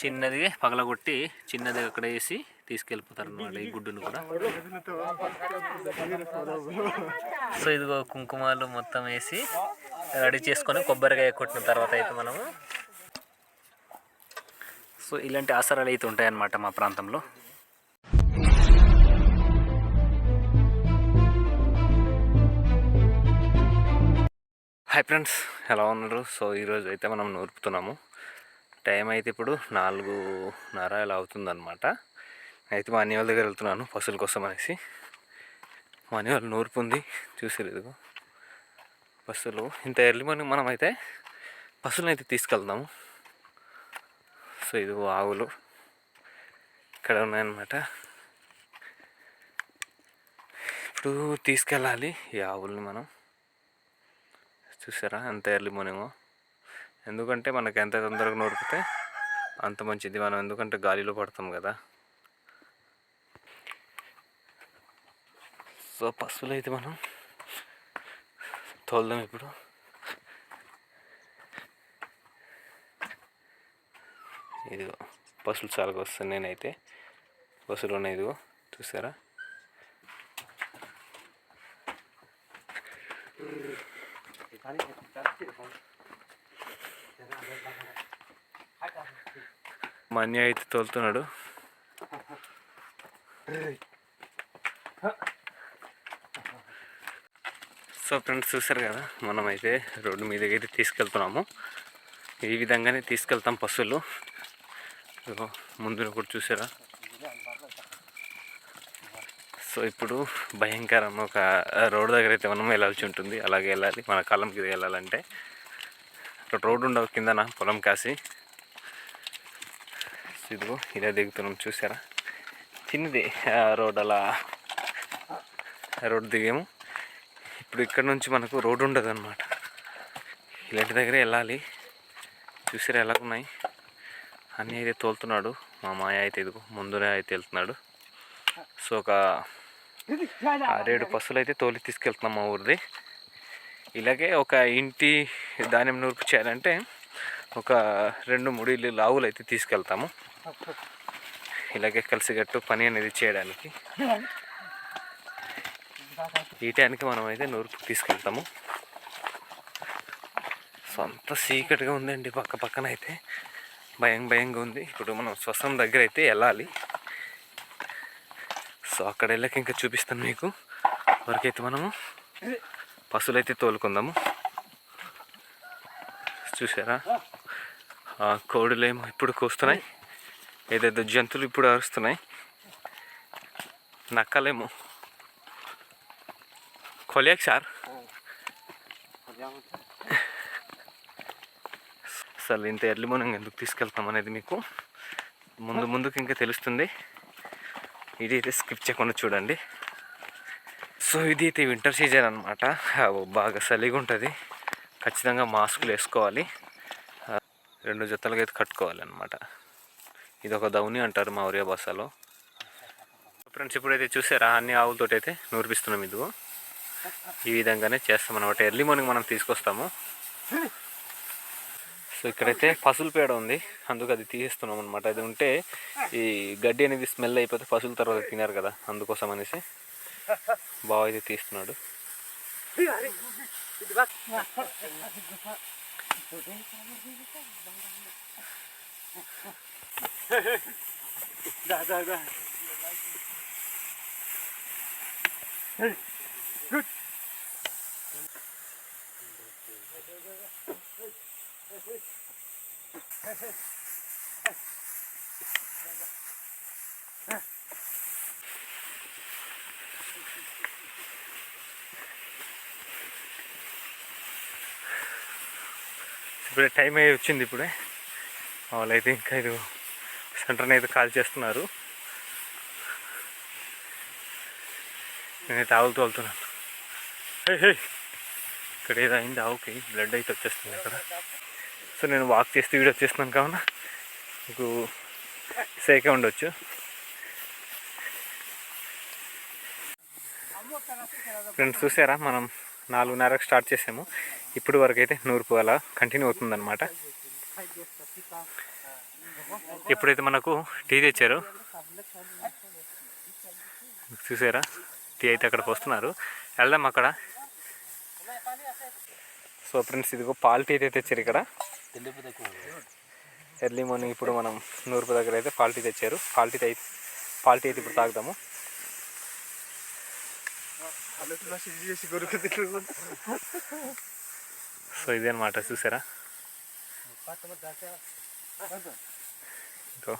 చిన్నది పగలగొట్టి చిన్నది అక్కడ వేసి తీసుకెళ్ళిపోతారు అన్నమాట ఈ గుడ్డును కూడా. సో ఇదిగో కుంకుమాలు మొత్తం వేసి రెడీ చేసుకొని కొబ్బరికాయ కొట్టిన తర్వాత అయితే మనము సో ఇలాంటి ఆసరాలు అయితే ఉంటాయన్నమాట మా ప్రాంతంలో. హాయ్ ఫ్రెండ్స్ ఎలా ఉన్నారు? సో ఈరోజు అయితే మనం నూరుపుతున్నాము. టైం అయితే ఇప్పుడు నాలుగున్నర ఇలా అవుతుందన్నమాట. అయితే మా అన్ని వాళ్ళ దగ్గర వెళ్తున్నాను పశువుల కోసం అనేసి. మా అన్ని వాళ్ళు నూర్పు ఉంది చూసారు ఇదిగో. పశువులు ఇంత ఎర్లీ మార్నింగ్ మనం అయితే పశువులను అయితే తీసుకెళ్దాము. సో ఇదిగో ఆవులు ఇక్కడ ఉన్నాయన్నమాట. ఇప్పుడు తీసుకెళ్ళాలి ఈ ఆవుల్ని మనం. చూసారా ఎంత ఎర్లీ మార్నింగ్. ఎందుకంటే మనకి ఎంత తొందరగా నూరిపితే అంత మంచిది. మనం ఎందుకంటే గాలిలో పడతాం కదా. సో పశువులు అయితే మనం తోలుదాం ఇప్పుడు. ఇదిగో పశువులు చాలా వస్తాను నేనైతే. పశువులు ఉన్నాయి ఇదిగో చూసారా? మా మన్య అయితే తోలుతున్నాడు. సో ఫ్రెండ్స్ చూసారు కదా మనం అయితే రోడ్డు మీదకి అయితే తీసుకెళ్తున్నాము. ఈ విధంగానే తీసుకెళ్తాం పశువులు. ముందు కూడా చూసారా? సో ఇప్పుడు భయంకరం ఒక రోడ్ దగ్గర అయితే మనం వెళ్ళాల్సి ఉంటుంది. అలాగే వెళ్ళాలి మన కాలం కింద వెళ్ళాలంటే. రోడ్డు ఉండవు కిందన పొలం కాసి. ఇదిగో ఇదే దిగుతున్నాం చూసారా? చిన్నది ఆ రోడ్ అలా రోడ్ దిగాము. ఇప్పుడు ఇక్కడ నుంచి మనకు రోడ్డు ఉండదు అనమాట ఇలాంటి దగ్గరే వెళ్ళాలి. చూసారా ఎలా ఉన్నాయి అన్నీ అయితే తోలుతున్నాడు. మా మాయ అయితే ఇదిగో ముందునే అయితే వెళ్తున్నాడు. సో ఒక ఆరేడు పసులు అయితే తోలి తీసుకెళ్తున్నాం మా ఊరిది. ఇలాగే ఒక ఇంటి ధాన్యం నూర్పు చేయాలంటే ఒక రెండు మూడు ఇల్లు ఆవులు అయితే తీసుకెళ్తాము. ఇలాగే కలిసికట్టు పని అనేది చేయడానికి. ఈ టైంకి మనం అయితే నూర్పు తీసుకెళ్తాము. సో అంత ఉందండి పక్క పక్కన అయితే భయం భయంగా ఉంది. ఇప్పుడు మనం శ్వసం దగ్గర అయితే వెళ్ళాలి. సో అక్కడ వెళ్ళాక ఇంకా చూపిస్తాను మీకు. వరకైతే మనము పశువులైతే తోలుకుందాము. చూసారా కోడులేమో ఇప్పుడు కూస్తున్నాయి. ఏదేదో జంతువులు ఇప్పుడు అరుస్తున్నాయి నక్కలేము. కొలియాక్ సార్. అసలు ఇంత ఎర్లీ మార్నింగ్ ఎందుకు తీసుకెళ్తాం అనేది మీకు ముందు ముందుకు ఇంకా తెలుస్తుంది. ఇది అయితే స్కిప్ చేయకుండా చూడండి. సో ఇది అయితే వింటర్ సీజన్ అనమాట బాగా చలిగా ఉంటుంది. ఖచ్చితంగా మాస్కులు వేసుకోవాలి. రెండు జతలుగా అయితే కట్టుకోవాలి అనమాట ఇది ఒక దౌని అంటారు మా ఒరియా భాషలో. ఫ్రెండ్స్ ఇప్పుడైతే చూసారా? అన్ని ఆవులతో అయితే నూర్పిస్తున్నాం ఇదిగో. ఈ విధంగానే చేస్తాం అనమాట ఎర్లీ మార్నింగ్ మనం తీసుకొస్తాము. సో ఇక్కడైతే పసులు పేడ ఉంది. అందుకు అది తీసేస్తున్నాం అనమాట అది ఉంటే ఈ గడ్డి అనేది స్మెల్ అయిపోతే పసుల తర్వాత తినారు కదా. అందుకోసం అనేసి బాగా అయితే తీస్తున్నాడు. ఇప్పుడే టైం అయ్యి వచ్చింది ఇప్పుడే. వాళ్ళైతే ఇంకా ఇది సెంటర్ని అయితే కాల్ చేస్తున్నారు. నేనైతే ఆవులు తోలుతున్నాను హే హే. ఇక్కడ ఏదో అయింది ఆవుకి. బ్లడ్ అయితే వచ్చేస్తుంది అక్కడ సో నేను వాక్ చేస్తే వీడియో చేస్తున్నాను కావున మీకు సేకే ఉండొచ్చు. ఫ్రెండ్స్ చూసారా? మనం నాలుగున్నరకు స్టార్ట్ చేసాము. ఇప్పుడు వరకు అయితే నూరుపు అలా కంటిన్యూ అవుతుందన్నమాట. ఎప్పుడైతే మనకు టీ తెచ్చారు? చూసారా? టీ అయితే అక్కడికి వస్తున్నారు వెళ్దాం అక్కడ. సో ఫ్రెండ్స్ ఇదిగో పాలు టీ అయితే తెచ్చారు ఇక్కడ. ఎర్లీ మార్నింగ్ ఇప్పుడు మనం నూరుపు దగ్గర అయితే పాలు టీ తెచ్చారు. పాలు టీ అయితే పాలు టీ అయితే ఇప్పుడు తాగుదాము. సో ఇదే అనమాట చూసారా? సో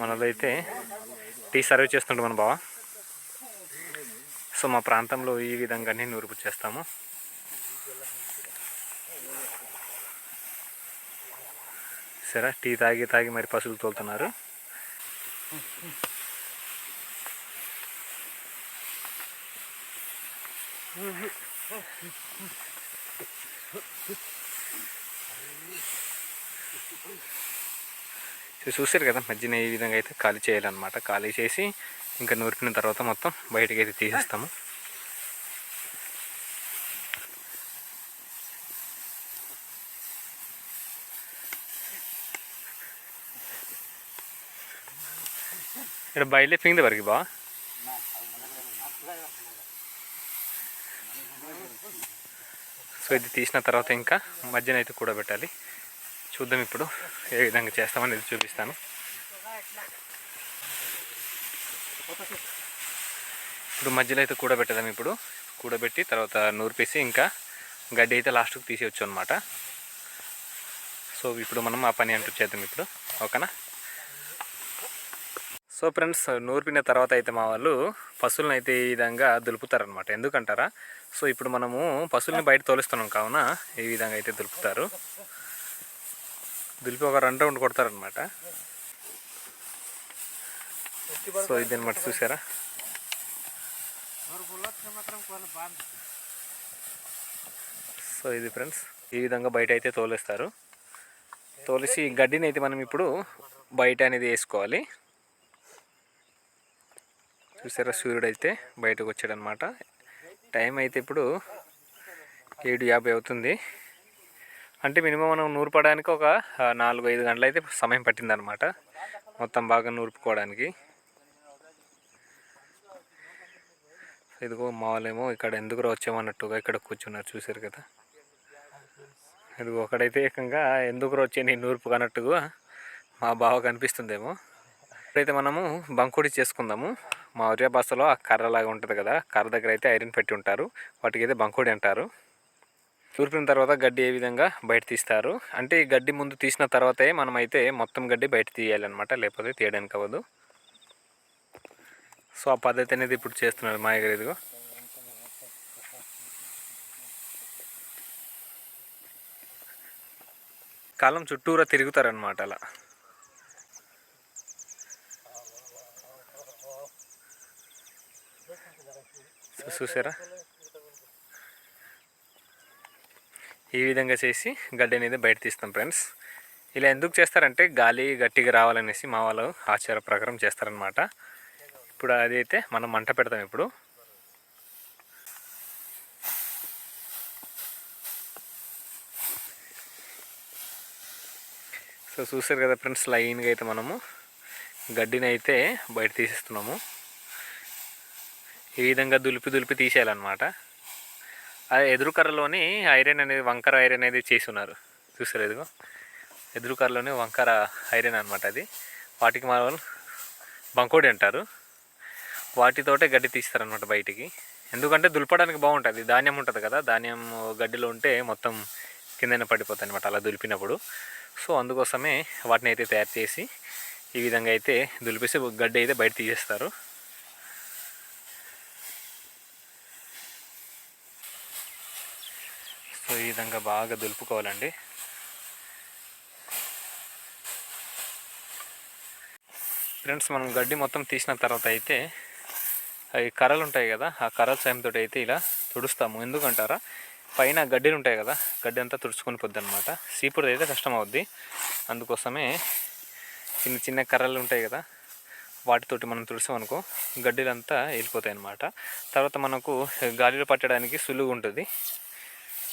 మనలో అయితే టీ సర్వ్ చేస్తుంటాం మన బావ. సో మా ప్రాంతంలో ఈ విధంగానే నూరుపు చేస్తాము. సరే టీ తాగి తాగి మరి పశువులు తోలుతున్నారు. సో చూసారు కదా మధ్యన ఈ విధంగా అయితే ఖాళీ చేయాలన్నమాట. ఖాళీ చేసి ఇంకా నూరిపిన తర్వాత మొత్తం బయటకి అయితే తీసేస్తాము. ఇక్కడ బయలుదే వరకు బా సో ఇది తీసిన తర్వాత ఇంకా మధ్యన అయితే కూడబెట్టాలి. చూద్దాం ఇప్పుడు ఏ విధంగా చేస్తామనేది చూపిస్తాను. ఇప్పుడు మధ్యలో అయితే కూడబెట్టదాం ఇప్పుడు. కూడబెట్టి తర్వాత నూరిపేసి ఇంకా గడ్డి అయితే లాస్ట్కి తీసేయచ్చు అనమాట సో ఇప్పుడు మనం ఆ పని అంటూ చేద్దాం ఇప్పుడు. ఓకేనా? సో ఫ్రెండ్స్ నూర్పిన తర్వాత అయితే మా వాళ్ళు పశువులను అయితే ఈ విధంగా దులుపుతారనమాట ఎందుకంటారా? సో ఇప్పుడు మనము పశువుల్ని బయట తోలుస్తున్నాం కావున ఈ విధంగా అయితే దులుపుతారు. దులిపి ఒక రెండు రౌండ్ కొడతారనమాట సో ఇది అనమాట చూసారా? సో ఇది ఫ్రెండ్స్ ఈ విధంగా బయట అయితే తోలేస్తారు. తోలిసి గడ్డిని అయితే మనం ఇప్పుడు బయట అనేది వేసుకోవాలి. చూసారా సూర్యుడు అయితే బయటకు వచ్చాడనమాట టైం అయితే ఇప్పుడు ఏడు యాభై అవుతుంది. అంటే మినిమం మనం నూర్పడానికి ఒక నాలుగు ఐదు గంటలు అయితే సమయం పట్టిందనమాట మొత్తం బాగా నూర్పుకోవడానికి. ఇదిగో మా ఇక్కడ ఎందుకు వచ్చామన్నట్టుగా ఇక్కడ కూర్చున్నారు చూసారు కదా. ఇదిగో ఒకడైతే ఏకంగా ఎందుకు వచ్చే నేను నూర్పు అన్నట్టుగా మా బావ కనిపిస్తుందేమో. ఇప్పుడైతే మనము బంకుడి చేసుకుందాము. మా ఒరియా భాషలో ఆ కర్రలాగా ఉంటుంది కదా కర్ర దగ్గర అయితే ఐరన్ పెట్టి ఉంటారు. వాటికి అయితే బంకుడి అంటారు. తూర్పిన తర్వాత గడ్డి ఏ విధంగా బయట తీస్తారు? అంటే ఈ గడ్డి ముందు తీసిన తర్వాతే మనం అయితే మొత్తం గడ్డి బయట తీయాలన్నమాట లేకపోతే తీయడానికి అవ్వదు. సో ఆ పద్ధతి అనేది ఇప్పుడు చేస్తున్నారు మా దగ్గర ఇదిగో. కాలం చుట్టూరా తిరుగుతారనమాట అలా. చూసారా? ఈ విధంగా చేసి గడ్డి అనేది బయట తీస్తాం ఫ్రెండ్స్. ఇలా ఎందుకు చేస్తారంటే గాలి గట్టిగా రావాలనేసి మా వాళ్ళు ఆచార ప్రకారం చేస్తారనమాట ఇప్పుడు అదైతే మనం మంట పెడతాం ఇప్పుడు. సో చూసారు కదా ఫ్రెండ్స్ లైన్గా అయితే మనము గడ్డిని అయితే బయట తీసేస్తున్నాము. ఈ విధంగా దులిపి దులిపి తీసేయాలన్నమాట. ఎదురు కర్రలోని ఐరన్ అనేది వంకర ఐరన్ అనేది చేసి ఉన్నారు చూసారు ఎదుగు ఎదురు కర్రలోని వంకర ఐరన్ అనమాట అది. వాటికి మనం బంకోడి అంటారు. వాటితోటే గడ్డి తీస్తారనమాట బయటికి. ఎందుకంటే దులపడానికి బాగుంటుంది. ధాన్యం ఉంటుంది కదా ధాన్యం గడ్డిలో ఉంటే మొత్తం కిందనే పడిపోతాయి అనమాట అలా దులిపినప్పుడు. సో అందుకోసమే వాటిని అయితే తయారు చేసి ఈ విధంగా అయితే దులిపేసి గడ్డి అయితే బయట తీసేస్తారు సో ఈ విధంగా బాగా దులుపుకోవాలండి. ఫ్రెండ్స్ మనం గడ్డి మొత్తం తీసిన తర్వాత అయితే అవి కర్రలు ఉంటాయి కదా ఆ కర్రల సాయంతో అయితే ఇలా తుడుస్తాము. ఎందుకంటారా? పైన గడ్డీలు ఉంటాయి కదా గడ్డి అంతా తుడుచుకొని పోద్ది అనమాట సీపుడు అయితే కష్టం అవుద్ది అందుకోసమే చిన్న చిన్న కర్రలు ఉంటాయి కదా వాటితోటి మనం తుడిసామనుకో గడ్డీలంతా వెళ్ళిపోతాయి అన్నమాట తర్వాత మనకు గాలిలో పట్టడానికి సులువు ఉంటుంది.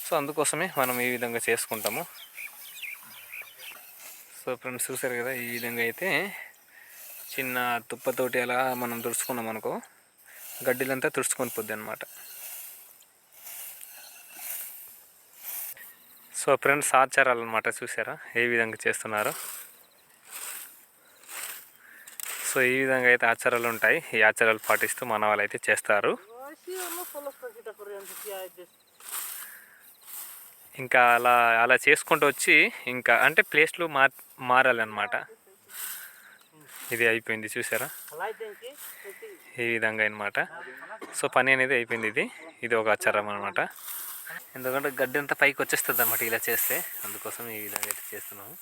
సో అందుకోసమే మనం ఈ విధంగా చేసుకుంటాము. సో ఫ్రెండ్స్ చూసారు కదా ఈ విధంగా అయితే చిన్న తుప్పతోటి అలా మనం తుడుచుకున్నాం అనుకో గడ్డిలంతా తుడుచుకొని పోద్ది అనమాట సో ఫ్రెండ్స్ ఆచారాలు అనమాట చూసారా ఏ విధంగా చేస్తున్నారు. సో ఈ విధంగా అయితే ఆచారాలు ఉంటాయి ఈ ఆచారాలు పాటిస్తూ మన వాళ్ళు అయితే చేస్తారు. ఇంకా అలా అలా చేసుకుంటూ వచ్చి ఇంకా అంటే ప్లేస్లు మార్ మారాలన్నమాట. ఇది అయిపోయింది చూసారా? ఈ విధంగా అనమాట సో పని అనేది అయిపోయింది ఇది. ఇది ఒక ఆచారం అనమాట ఎందుకంటే గడ్డి అంతా పైకి వచ్చేస్తుంది అనమాట ఇలా చేస్తే. అందుకోసం ఈ విధంగా అయితే చేస్తున్నాము.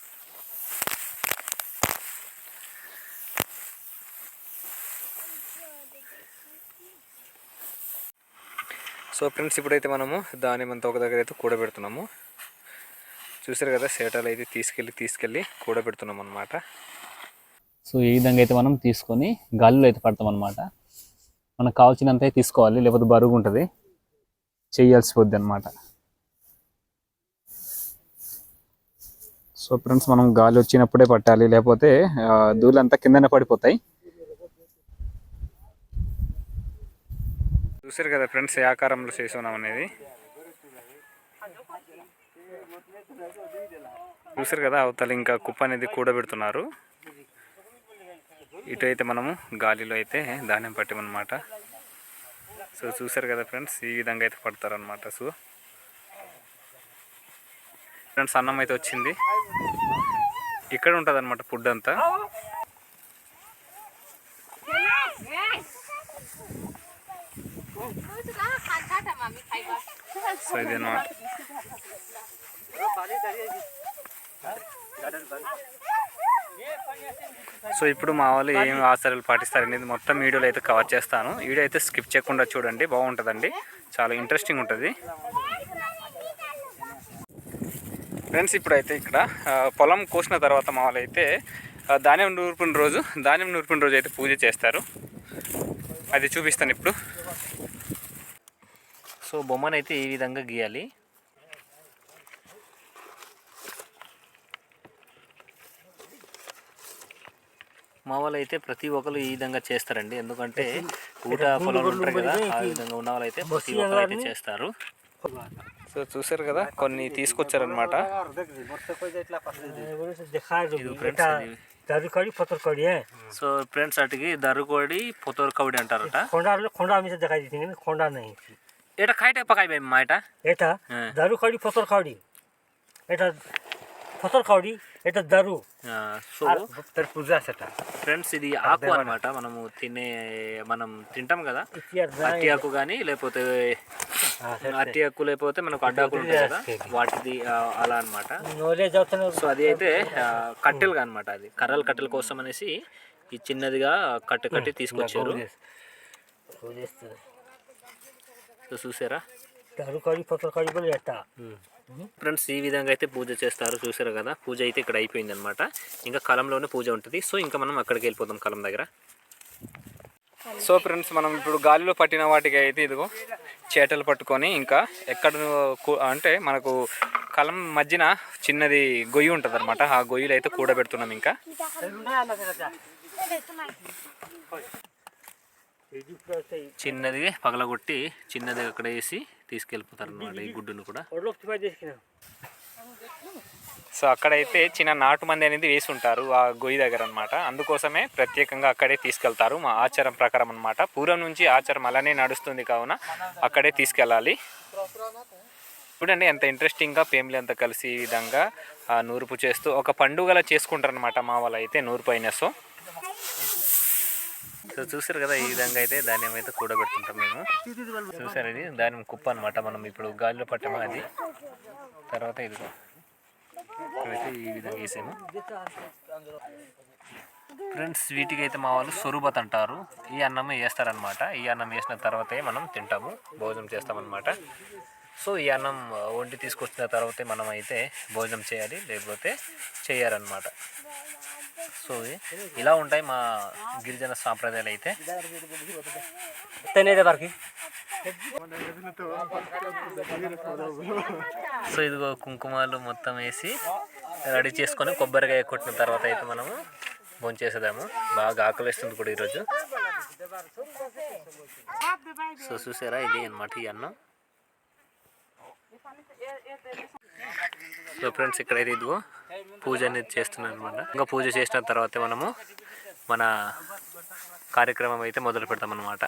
సో ఫ్రెండ్స్ ఇప్పుడైతే మనము దానిమంతా ఒక దగ్గర అయితే కూడబెడుతున్నాము. చూసారు కదా సేటాలు అయితే తీసుకెళ్ళి తీసుకెళ్ళి కూడబెడుతున్నాం అనమాట సో ఈ విధంగా అయితే మనం తీసుకొని గాలిలో అయితే పడతాం అనమాట మనకు కావాల్సినంత అయితే తీసుకోవాలి లేకపోతే బరువు ఉంటుంది. చేయాల్సిపోద్ది అనమాట సో ఫ్రెండ్స్ మనం గాలి వచ్చినప్పుడే పట్టాలి లేకపోతే ఆ, ధూళంతా కిందనే పడిపోతాయి. చూసారు కదా ఫ్రెండ్స్ ఏ ఆకారంలో చేసుకున్నాం అనేది. చూసారు కదా అవతల ఇంకా కుప్ప అనేది కూడబెడుతున్నారు. ఇటు అయితే మనము గాలిలో అయితే ధాన్యం పట్టామన్నమాట. సో చూసారు కదా ఫ్రెండ్స్ ఈ విధంగా అయితే పడతారనమాట సో ఫ్రెండ్స్ అన్నం అయితే వచ్చింది. ఇక్కడ ఉంటుంది అనమాట ఫుడ్ అంతా. సో ఇది సో ఇప్పుడు మా వాళ్ళు ఏం ఆచారాలు పాటిస్తారు అనేది మొత్తం వీడియోలో అయితే కవర్ చేస్తాను. వీడియో అయితే స్కిప్ చేయకుండా చూడండి బాగుంటుందండి. చాలా ఇంట్రెస్టింగ్ ఉంటుంది. ఫ్రెండ్స్ ఇప్పుడైతే ఇక్కడ పొలం కోసిన తర్వాత మా వాళ్ళు అయితే ధాన్యం నూర్పిన రోజు ధాన్యం నూర్పిన రోజు అయితే పూజ చేస్తారు. అది చూపిస్తాను ఇప్పుడు. సో బొమ్మనైతే ఈ విధంగా గీయాలి. మా వాళ్ళు అయితే ప్రతి ఒక్కరు ఈ విధంగా చేస్తారండి. ఎందుకంటే ఊట పొలాలు ఉంటారు కదా ఆ విధంగా ఉన్న వాళ్ళు అయితే ప్రతి ఒక్కరు అయితే చేస్తారు. సో చూసారు కదా కొన్ని తీసుకొచ్చారనమాట సో ఫ్రెండ్స్ అటుకి దరుకోడి పొతరకోడి అంటారట. కొండ కొండ మీద కొండ এটা খাইটা পাকাইবে মা এটা এটা দারু খাওড়ি ফসল খাওড়ি এটা ফসল খাওড়ি এটা দারু। সো তার পূজা সেটা। ఫ్రెండ్స్ ఇది ఆకు అనమాట మనము తినే మనం తింటాం కదా అట్టి ఆకు కానీ లేకపోతే అట్టి ఆకు లేకపోతే మనకు అడ్డాకులు ఉంటాయి కదా వాటిది అలా అనమాట సో అది అయితే కట్టెలుగా అన్నమాట అది కర్రల కట్టెల కోసం అనేసి ఈ చిన్నదిగా కట్టె కట్టి తీసుకొచ్చారు సో చూసారా? ఫ్రెండ్స్ ఈ విధంగా అయితే పూజ చేస్తారు చూసారు కదా? పూజ అయితే ఇక్కడ అయిపోయింది అనమాట ఇంకా కలంలోనే పూజ ఉంటుంది. సో ఇంకా మనం అక్కడికి వెళ్ళిపోతాం కలం దగ్గర. సో ఫ్రెండ్స్ మనం ఇప్పుడు గాలిలో పట్టిన వాటికి అయితే ఇదిగో చేటలు పట్టుకొని ఇంకా ఎక్కడ అంటే మనకు కలం మధ్యన చిన్నది గొయ్యి ఉంటుంది అనమాట ఆ గొయ్యిలో అయితే కూడబెడుతున్నాం ఇంకా. చిన్నది పగలగొట్టి చిన్నది అక్కడ వేసి తీసుకెళ్ళిపోతారు అన్నమాట ఈ గుడ్డును కూడా. సో అక్కడైతే చిన్న నాటు మంది అనేది వేసి ఉంటారు ఆ గొయ్యి దగ్గర అనమాట అందుకోసమే ప్రత్యేకంగా అక్కడే తీసుకెళ్తారు. మా ఆచారం ప్రకారం అనమాట పూర్వం నుంచి ఆచారం అలానే నడుస్తుంది కావున అక్కడే తీసుకెళ్ళాలి. చూడండి ఎంత ఇంట్రెస్టింగ్గా ఫ్యామిలీ అంతా కలిసి ఈ విధంగా నూర్పు చేస్తూ ఒక పండుగలా చేసుకుంటారు అనమాట మా వాళ్ళు అయితే నూరుపు అయినా సో. సో చూసారు కదా ఈ విధంగా అయితే ధాన్యం అయితే కూడబెడుతుంటాం మేము. చూసారు ఇది? ధాన్యం కుప్ప అనమాట మనం ఇప్పుడు గాలిలో పట్టాము అది? తర్వాత ఇదిగో. ఈ విధంగా వేసాము. ఫ్రెండ్స్ వీటికి అయితే మా వాళ్ళు సొరుబత్ అంటారు. ఈ అన్నం వేస్తారనమాట ఈ అన్నం వేసిన తర్వాతే మనం తింటాము భోజనం చేస్తామన్నమాట. సో ఈ అన్నం వండి తీసుకొచ్చిన తర్వాతే మనం అయితే భోజనం చేయాలి లేకపోతే చేయాలన్నమాట సో ఇలా ఉంటాయి మా గిరిజన సాంప్రదాయాలు అయితే వరకు? సో ఇదిగో కుంకుమాలు మొత్తం వేసి రెడీ చేసుకొని కొబ్బరికాయ కొట్టిన తర్వాత అయితే మనము భోంచేసేదాము బాగా ఆకలిస్తుంది కూడా ఈరోజు. సో చూసారా? ఇది అన్నమాట ఈ అన్నం. సో ఫ్రెండ్స్ ఇక్కడైతే ఇదిగో పూజ అనేది చేస్తున్నాను అనమాట ఇంకా పూజ చేసిన తర్వాత మనము మన కార్యక్రమం అయితే మొదలు పెడతాం అనమాట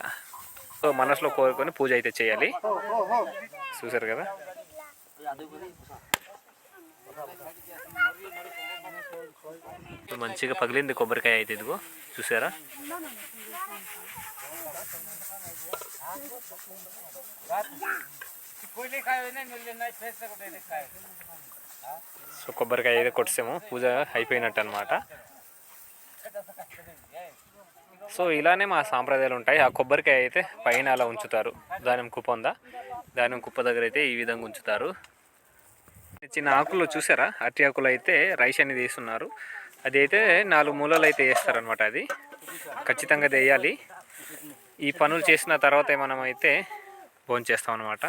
సో మనసులో కోరుకొని పూజ అయితే చేయాలి. చూసారు కదా? మంచిగా పగిలింది కొబ్బరికాయ అయితే ఇదిగో. చూసారా? సో కొబ్బరికాయ అయితే కొట్టేసాము. పూజ అయిపోయినట్టు అనమాట సో ఇలానే మా సాంప్రదాయాలు ఉంటాయి. ఆ కొబ్బరికాయ అయితే పైన అలా ఉంచుతారు. దానిం కుప్ప ఉందా? దానిమ్మ కుప్ప దగ్గర అయితే ఈ విధంగా ఉంచుతారు. చిన్న ఆకులు చూసారా? అట్టి ఆకులు అయితే రైస్ అనేది వేస్తున్నారు. అది అయితే నాలుగు మూలలు అయితే వేస్తారనమాట అది. ఖచ్చితంగా అది వేయాలి. ఈ పనులు చేసిన తర్వాత మనం అయితే భోజనం చేస్తాం అనమాట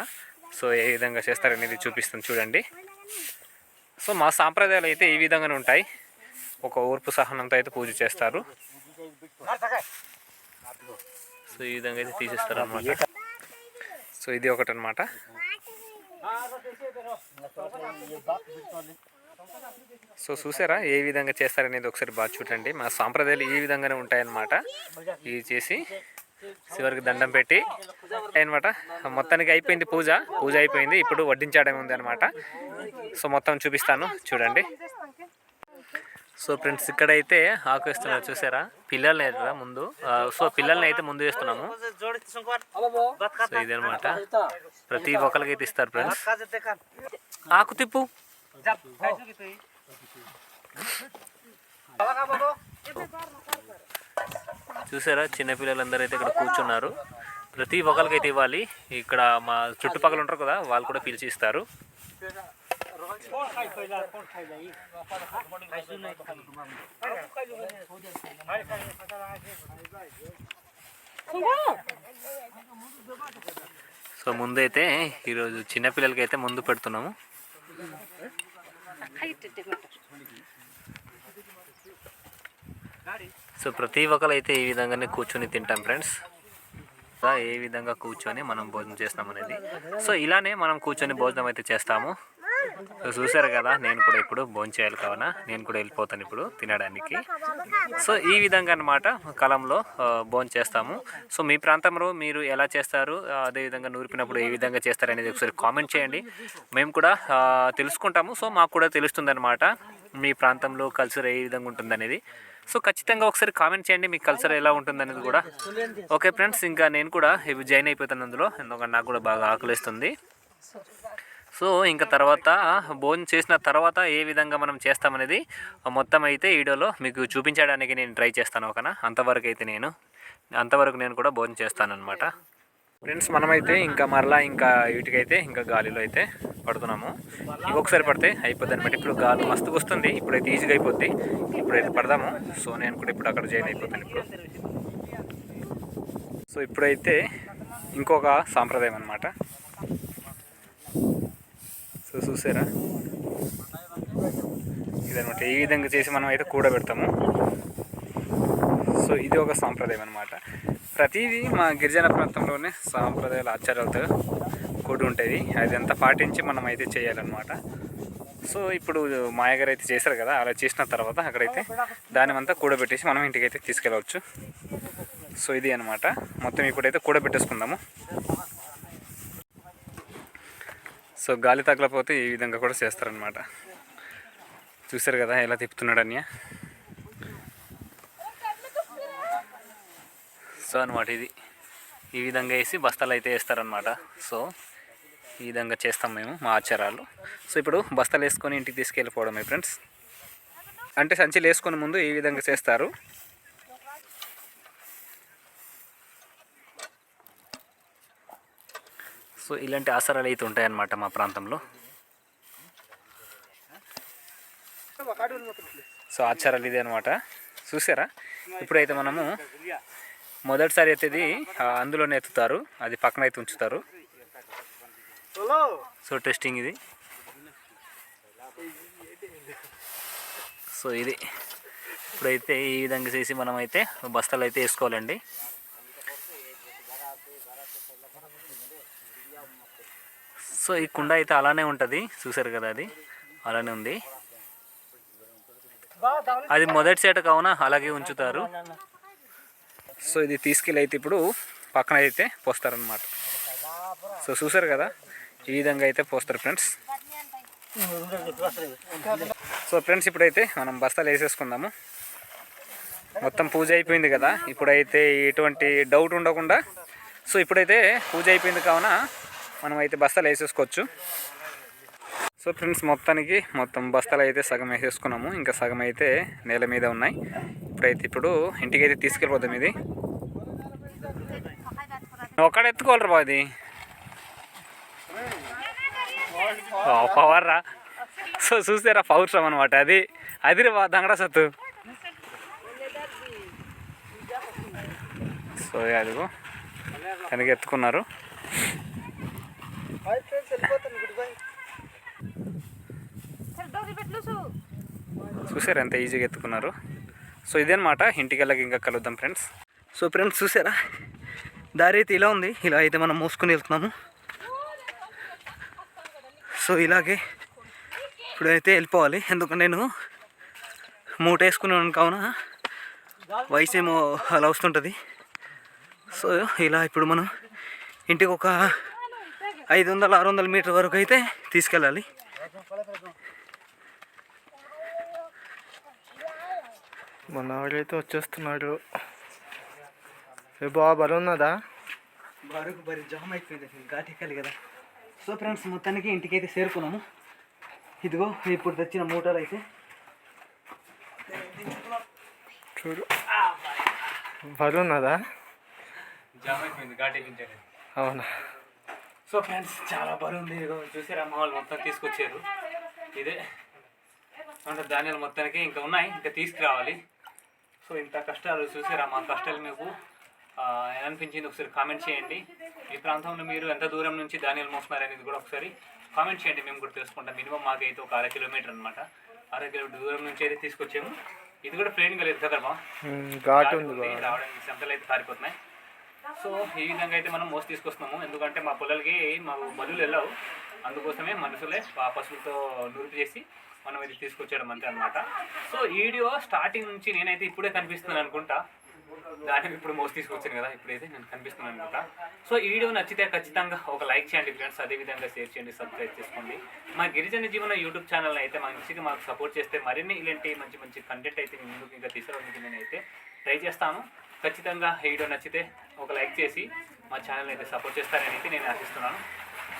సో ఏ విధంగా చేస్తారనేది చూపిస్తుంది చూడండి. సో మా సాంప్రదాయాలు అయితే ఈ విధంగానే ఉంటాయి. ఒక ఓర్పు సహనంతో అయితే పూజ చేస్తారు. సో ఈ విధంగా అయితే తీసేస్తారు అనమాట సో ఇది ఒకటి అనమాట సో చూసారా ఏ విధంగా చేస్తారనేది ఒకసారి బాగా చూడండి. మా సాంప్రదాయాలు ఈ విధంగానే ఉంటాయన్నమాట. ఇది చేసి చివరికి దండం పెట్టి అనమాట మొత్తానికి అయిపోయింది పూజ. పూజ అయిపోయింది. ఇప్పుడు వడ్డించడం ఉంది అనమాట సో మొత్తం చూపిస్తాను. చూడండి. సో ఫ్రెండ్స్ ఇక్కడైతే ఆకు వేస్తున్నారు. చూసారా? పిల్లల్ని అయితే ముందు. సో పిల్లల్ని అయితే ముందు వేస్తున్నాము. సో ఇదనమాట ప్రతి ఒక్కరికి అయితే ఇస్తారు ఫ్రెండ్స్. ఆకు తిప్పు. చూసారా? చిన్నపిల్లలందరూ అయితే ఇక్కడ కూర్చున్నారు. ప్రతి ఒక్కరికి అయితే ఇవ్వాలి. ఇక్కడ మా చుట్టుపక్కల ఉంటారు కదా వాళ్ళు కూడా పిలిచి ఇస్తారు. సో ముందైతే ఈరోజు చిన్నపిల్లలకి అయితే ముందు పెడుతున్నాము. సో ప్రతి ఒక్కరు అయితే ఈ విధంగానే కూర్చొని తింటాం ఫ్రెండ్స్. ఏ విధంగా కూర్చొని మనం భోజనం చేస్తాం అనేది. సో ఇలానే మనం కూర్చొని భోజనం అయితే చేస్తాము. సో చూసారు కదా నేను కూడా ఇప్పుడు భోజనం చేయాలి కావున నేను కూడా వెళ్ళిపోతాను ఇప్పుడు తినడానికి. సో ఈ విధంగా అనమాట కాలంలో భోజనం చేస్తాము. సో మీ ప్రాంతంలో మీరు ఎలా చేస్తారు అదేవిధంగా నూరిపినప్పుడు ఏ విధంగా చేస్తారు అనేది ఒకసారి కామెంట్ చేయండి. మేము కూడా తెలుసుకుంటాము. సో మాకు కూడా తెలుస్తుంది మీ ప్రాంతంలో కల్చర్ ఏ విధంగా ఉంటుంది అనేది సో ఖచ్చితంగా ఒకసారి కామెంట్ చేయండి మీ కల్చర్ ఎలా ఉంటుంది అనేది కూడా. ఓకే ఫ్రెండ్స్ ఇంకా నేను కూడా ఇవి జాయిన్ అయిపోతాను అందులో. ఎందుకంటే నాకు కూడా బాగా ఆకలిస్తుంది. సో ఇంకా తర్వాత భోజనం చేసిన తర్వాత ఏ విధంగా మనం చేస్తామనేది మొత్తం అయితే వీడియోలో మీకు చూపించడానికి నేను ట్రై చేస్తాను ఒకనా అంతవరకు అయితే నేను అంతవరకు నేను కూడా భోజనం చేస్తాను అనమాట ఫ్రెండ్స్ మనమైతే ఇంకా మరలా ఇంకా వీటికైతే ఇంకా గాలిలో అయితే పడుతున్నాము. ఇంకొకసారి పడితే అయిపోద్ది అనమాట ఇప్పుడు గాలి మస్తుగా వస్తుంది. ఇప్పుడైతే ఈజీగా అయిపోద్ది. ఇప్పుడైతే పడదాము. సో నేను కూడా ఇప్పుడు అక్కడ జాయిన్ అయిపోతాను ఇప్పుడు. సో ఇప్పుడైతే ఇంకొక సాంప్రదాయం అనమాట సో చూసారా? ఇదనమాట ఈ విధంగా చేసి మనం అయితే కూడబెడతాము. సో ఇది ఒక సాంప్రదాయం అనమాట ప్రతిదీ మా గిరిజన ప్రాంతంలోనే సాంప్రదాయాల ఆచారాలతో కూడి ఉంటుంది. అదంతా పాటించి మనం అయితే చేయాలన్నమాట. సో ఇప్పుడు మాయగారు అయితే చేశారు కదా అలా చేసిన తర్వాత అక్కడైతే దానిమంతా కూడబెట్టేసి మనం ఇంటికి అయితే తీసుకెళ్ళవచ్చు. సో ఇది అనమాట మొత్తం ఇప్పుడైతే కూడబెట్టేసుకుందాము. సో గాలి తగలపోతే ఈ విధంగా కూడా చేస్తారనమాట చూసారు కదా ఎలా తిప్పుతున్నాడు అన్య. సో అనమాట ఇది. ఈ విధంగా వేసి బస్తాలు అయితే వేస్తారనమాట సో ఈ విధంగా చేస్తాం మేము మా ఆచారాలు. సో ఇప్పుడు బస్తాలు వేసుకొని ఇంటికి తీసుకెళ్ళిపోవడమే ఫ్రెండ్స్. అంటే సంచులు వేసుకొని ముందు ఈ విధంగా చేస్తారు. సో సో ఇలాంటి ఆసరాలు అయితే ఉంటాయన్నమాట మా ప్రాంతంలో. సో ఆచారాలు ఇదే అనమాట చూసారా? ఇప్పుడైతే మనము మొదటిసారి అయితే ఇది అందులోనే ఎత్తుతారు. అది పక్కన అయితే ఉంచుతారు. సో టెస్టింగ్ ఇది. సో ఇది. ఇప్పుడైతే ఈ విధంగా చేసి మనం అయితే బస్తాలు అయితే వేసుకోవాలండి. సో ఈ కుండ అయితే అలానే ఉంటుంది. చూసారు కదా అది? అలానే ఉంది. అది మొదటి సేట కావున అలాగే ఉంచుతారు. సో ఇది తీసుకెళ్ళి అయితే ఇప్పుడు పక్కన అయితే పోస్తారనమాట సో చూసారు కదా? ఈ విధంగా అయితే పోస్తారు ఫ్రెండ్స్. సో ఫ్రెండ్స్ ఇప్పుడైతే మనం బస్తాలు వేసేసుకుందాము. మొత్తం పూజ అయిపోయింది కదా? ఇప్పుడైతే ఎటువంటి డౌట్ ఉండకుండా సో ఇప్పుడైతే పూజ అయిపోయింది కావున మనం అయితే బస్తాలు వేసేసుకోవచ్చు. సో ఫ్రెండ్స్ మొత్తానికి మొత్తం బస్తాలు అయితే సగం వేసేసుకున్నాము. ఇంకా సగం అయితే నేల మీద ఉన్నాయి. ఇప్పుడైతే ఇప్పుడు ఇంటికి అయితే తీసుకెళ్ళిపోతాం ఇది. ఒక్కడ ఎత్తుకోవాలరా బాది పవర్ రా. సో చూసారా పౌరుషం అనమాట అది. అది రా దంగడా సత్తు. సో అదిగో కనుక ఎత్తుకున్నారు. చూసారా ఎంత ఈజీగా ఎత్తుకున్నారు. సో ఇదేనమాట ఇంటికి వెళ్ళక ఇంకా కలుద్దాం ఫ్రెండ్స్. సో ఫ్రెండ్స్ చూసారా? దారి అయితే ఇలా ఉంది. ఇలా అయితే మనం మోసుకొని వెళ్తున్నాము. సో ఇలాగే ఇప్పుడైతే వెళ్ళిపోవాలి. ఎందుకంటే నేను మూట వేసుకున్నాను కావున వయసు ఏమో అలా వస్తుంటుంది. సో ఇలా ఇప్పుడు మనం ఇంటికి ఒక ఐదు వందల ఆరు వందల మీటర్ వరకు అయితే తీసుకెళ్ళాలి. మొన్న వాడైతే వచ్చేస్తున్నాడు. ఏ బాగా బరువున్నదా బరుకు బరి జామ్ అయిపోయింది. ఘాట్ ఎక్కాలి కదా. సో ఫ్రెండ్స్ మొత్తానికి ఇంటికి అయితే చేరుకున్నాము. ఇదిగో ఇప్పుడు తెచ్చిన మూటలు అయితే. చూడు. బరువున్నదా జామ్ అయిపోయింది ఘాట్ అవునా? సో ఫ్రెండ్స్ చాలా బరువు ఉంది. ఇదిగో చూసారా మా వాళ్ళు మొత్తం తీసుకొచ్చారు. ఇదే. అంటే ధాన్యాలు మొత్తానికి ఇంకా ఉన్నాయి. ఇంకా తీసుకురావాలి. సో ఇంత కష్టాలు చూసారా మా కష్టాలు మీకు అనిపించింది ఒకసారి కామెంట్ చేయండి. ఈ ప్రాంతంలో మీరు ఎంత దూరం నుంచి ధాన్యాలు మోస్తున్నారు అనేది కూడా ఒకసారి కామెంట్ చేయండి. మేము కూడా తెలుసుకుంటాం. మినిమం మాకైతే ఒక అర కిలోమీటర్ అనమాట అర కిలోమీటర్ దూరం నుంచి అయితే తీసుకొచ్చాము. ఇది కూడా ప్లేన్గా లేదు బాగా. రావడానికి సంతలు అయితే పారిపోతున్నాయి. సో ఈ విధంగా అయితే మనం మోసి తీసుకొస్తున్నాము. ఎందుకంటే మా పొలాలకి మాకు బలులు వెళ్ళవు అందుకోసమే మనుషులే ఆ పశువులతో నూరు చేసి మనం ఇది తీసుకొచ్చేయడం అంతే అనమాట సో వీడియో స్టార్టింగ్ నుంచి నేనైతే ఇప్పుడే కనిపిస్తున్నాను అనుకుంటా. దానికి ఇప్పుడు మోస్ట్ తీసుకొచ్చాను కదా ఇప్పుడైతే నేను కనిపిస్తున్నాను అనుకుంటా. సో ఈ వీడియో నచ్చితే ఖచ్చితంగా ఒక లైక్ చేయండి ఫ్రెండ్స్ అదేవిధంగా షేర్ చేయండి సబ్స్క్రైబ్ చేసుకోండి. మా గిరిజన జీవన యూట్యూబ్ ఛానల్ అయితే మంచిగా మాకు సపోర్ట్ చేస్తే మరిన్ని ఇలాంటి మంచి మంచి కంటెంట్ అయితే మీ ముందుకు ఇంకా తీసుకోవడానికి నేనైతే ట్రై చేస్తాను. ఖచ్చితంగా ఈ వీడియో నచ్చితే ఒక లైక్ చేసి మా ఛానల్ అయితే సపోర్ట్ చేస్తారని అయితే నేను ఆశిస్తున్నాను.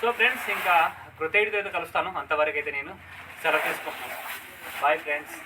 సో ఫ్రెండ్స్ ఇంకా కృతజ్ఞతతో అయితే కలుస్తాను. అంతవరకు అయితే నేను సెలవు తీసుకుంటున్నాను బాయ్ ఫ్రెండ్స్